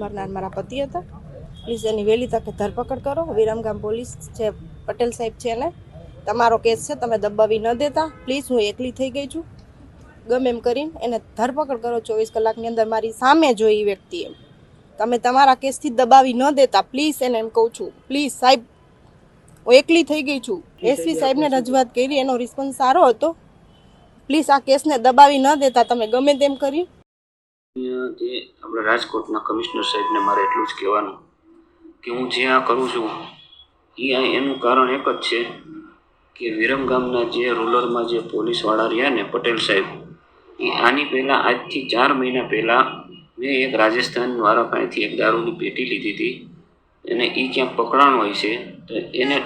મરનાર મારા પતિ હતા. પ્લીઝ એની વહેલી તકે ધરપકડ કરો. વિરમગામ પોલીસ છે પટેલ સાહેબ છે એને તમારો કેસ છે તમે દબાવી ન દેતા. પ્લીઝ હું એકલી થઈ ગઈ છું. ગમે એમ કરીને એને ધરપકડ કરો ચોવીસ કલાકની અંદર મારી સામે જોઈ એ એમ. તમે તમારા કેસથી દબાવી ન દેતા. પ્લીઝ એને એમ કહું છું. પ્લીઝ સાહેબ હું એકલી થઈ ગઈ છું. એસપી સાહેબને રજૂઆત કરી એનો રિસ્પોન્સ સારો હતો. પ્લીઝ આ કેસને દબાવી ન દેતા. તમે ગમે તેમ કરી. જે આપણા રાજકોટના કમિશનર સાહેબને મારે એટલું જ કહેવાનું કે હું જે આ કરું છું એ આ એનું કારણ એક જ છે કે વિરમગામના જે રૂરલમાં જે પોલીસવાળા રહ્યા ને પટેલ સાહેબ એ આની પહેલાં આજથી ચાર મહિના પહેલાં મેં એક રાજસ્થાન વાળા પાસેથી એક દારૂની પેટી લીધી હતી અને એ ક્યાંક પકડાણ હોય છે, તો એને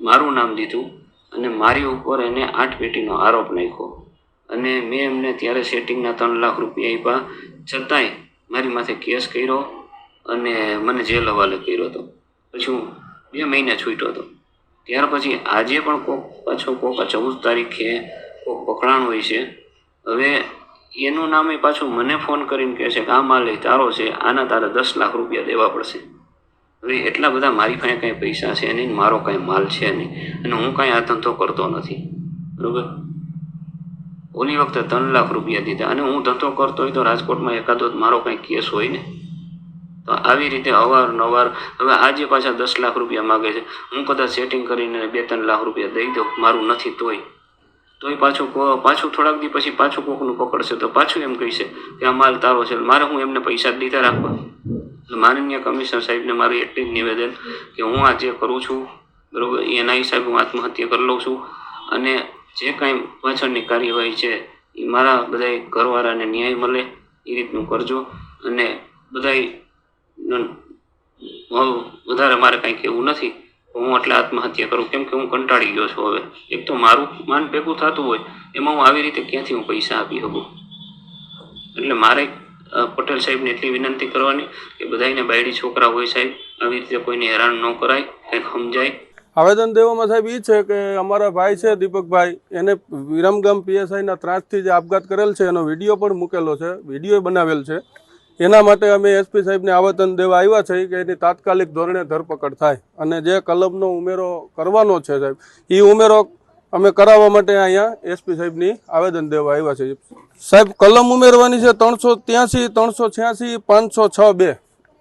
મારું નામ દીધું અને મારી ઉપર એને આઠ પેટીનો આરોપ નાખ્યો. અને મેં એમને ત્યારે સેટિંગના ત્રણ લાખ રૂપિયા આપ્યા છતાંય મારી માથે કેસ કર્યો અને મને જેલ હવાલે કર્યો હતો. પછી હું બે મહિને છૂટ્યો હતો. ત્યાર પછી આજે પણ કોક પાછો કોક આ ચૌદ તારીખે કોક પકડાણ હોય છે. હવે એનું નામે પાછું મને ફોન કરીને કહે છે કે આ માલ તારો છે, આના તારે દસ લાખ રૂપિયા દેવા પડશે. હવે એટલા બધા મારી પાસે કાંઈ પૈસા છે નહીં મારો કાંઈ માલ છે નહીં. અને હું કાંઈ આ ધંધો કરતો નથી. બરોબર? ઓલી વખતે ત્રણ લાખ રૂપિયા દીધા અને હું ધંધો કરતો હોય તો રાજકોટમાં એકાદો મારો કંઈ કેસ હોય ને? તો આવી રીતે અવારનવાર હવે આજે પાછા દસ લાખ રૂપિયા માગે છે. હું કદાચ સેટિંગ કરીને બે ત્રણ લાખ રૂપિયા દઈ દઉં. મારું નથી તોય. તોય પાછું પાછું થોડાક દી પછી પાછું કોકનું પકડશે તો પાછું એમ કહીશે કે આ માલ તારો છે. મારે હું એમને પૈસા જ દીધા રાખવા. માનનીય કમિશનર સાહેબને મારું એટલું જ નિવેદન કે હું આ જે કરું છું, બરોબર એના હિસાબે હું આત્મહત્યા કરી લઉં છું. અને જે કાંઈ પાછળની કાર્યવાહી છે, એ મારા બધાય ઘરવાળાને ન્યાય મળે એ રીતનું કરજો. અને બધાય વધારે મારે કાંઈ કહેવું નથી હું એટલે આત્મહત્યા કરું. કેમ કે હું કંટાળી ગયો છું હવે. એક તો મારું માન ભેગું થતું હોય, એમાં હું આવી રીતે ક્યાંથી હું પૈસા આપી શકું? એટલે મારે પટેલ સાહેબને એટલી વિનંતી કરવાની કે બધાયને બાયડી છોકરા હોય સાહેબ, આવી રીતે કોઈને હેરાન ન કરાય, કંઈક સમજાય. આવેદન દેવામાં સાહેબ એ છે કે અમારા ભાઈ છે, દીપકભાઈ, એને વિરમગામ પીએસઆઈના ત્રાસથી જે આપઘાત કરેલ છે, એનો વીડિયો પણ મૂકેલો છે, વીડિયો બનાવેલ છે. એના માટે અમે એસપી સાહેબને આવેદન દેવા આવ્યા છે કે એની તાત્કાલિક ધોરણે ધરપકડ થાય અને જે કલમનો ઉમેરો કરવાનો છે સાહેબ એ ઉમેરો અમે કરાવવા માટે અહીંયા એસપી સાહેબની આવેદન દેવા આવ્યા છે. સાહેબ, કલમ ઉમેરવાની છે ત્રણસો ત્યાંસી, ત્રણસો છ્યાસી, પાંચસો છ બે,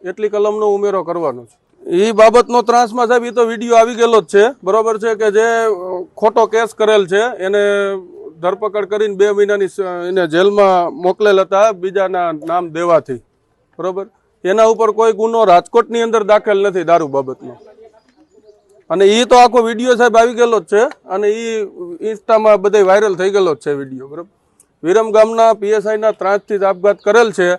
એટલી કલમનો ઉમેરો કરવાનો છે. એ બાબતનો ત્રાસમાં સાહેબ એ તો વીડિયો આવી ગયેલો જ છે. બરોબર છે કે જે ખોટો કેસ કરેલ છે, એને ધરપકડ કરીને બે મહિનાની એને જેલમાં મોકલેલ હતા, બીજાના નામ દેવાથી. બરોબર? એના ઉપર કોઈ ગુનો રાજકોટની અંદર દાખલ નથી દારૂ બાબતનો. અને એ તો આખો વીડિયો સાહેબ આવી ગયેલો જ છે, અને એ ઇન્સ્ટામાં બધે વાયરલ થઈ ગયેલો જ છે વીડિયો, બરોબર? વિરમ ગામના પીએસઆઈના ત્રાસથી જ આપઘાત કરેલ છે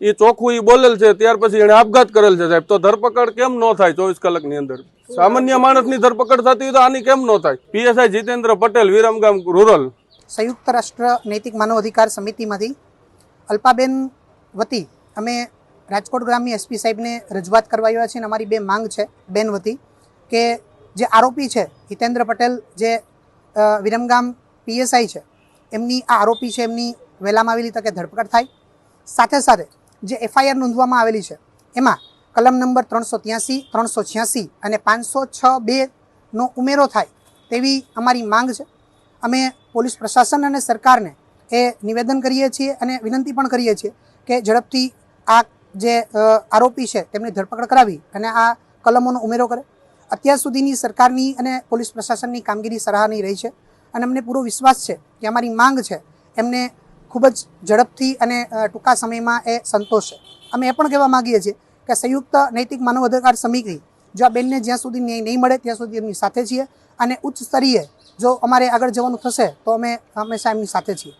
એ ચોખ્ખું એ બોલેલ છે, ત્યાર પછી એને આપઘાત કરેલ છે સાહેબ. તો ધરપકડ કેમ ન થાય ચોવીસ કલાકની અંદર? સામાન્ય માણસની ધરપકડ થતી તો આની કેમ ન થાય? PSI Jitendra Patel Viramgam rural. સંયુક્ત રાષ્ટ્ર નૈતિક માનવ અધિકાર સમિતિમાંથી અલ્પાબેન વતી અમે રાજકોટ ગ્રામની એસપી સાહેબને રજૂઆત કરવા આવ્યા છીએ અને અમારી બે માંગ છે, બેન વતી, કે જે આરોપી છે, હિતેન્દ્ર પટેલ, જે વિરમગામ પીએસઆઈ છે, એમની આ આરોપી છે, એમની વહેલામાં આવેલી તકે ધરપકડ થાય. સાથે સાથે જે એફઆઈઆર નોંધવામાં આવેલી છે. એમાં કલમ નંબર ત્રણસો ત્યાંસી, ત્રણસો છ્યાસી અને પાંચસો છ બેનો ઉમેરો થાય તેવી અમારી માંગ છે. અમે પોલીસ પ્રશાસન અને સરકારને એ નિવેદન કરીએ છીએ અને વિનંતી પણ કરીએ છીએ કે ઝડપથી આ જે આરોપી છે તેમની ધરપકડ કરાવી અને આ કલમોનો ઉમેરો કરે. અત્યાર સુધીની સરકારની અને પોલીસ પ્રશાસનની કામગીરી સરાહની રહી છે અને અમને પૂરો વિશ્વાસ છે કે અમારી માંગ છે એમને ખૂબ જ ઝડપથી અને ટૂંકા સમયમાં એ સંતોષે. અમે એ પણ કહેવા માગીએ છીએ કે સંયુક્ત નૈતિક માનવ અધિકાર સમિતિ જો આ બેનને જ્યાં સુધી ન્યાય નહીં મળે, ત્યાં સુધી એમની સાથે છીએ અને ઉચ્ચ સ્તરીય જો અમારે આગળ જવાનું થશે, તો અમે હંમેશા એમની સાથે છીએ.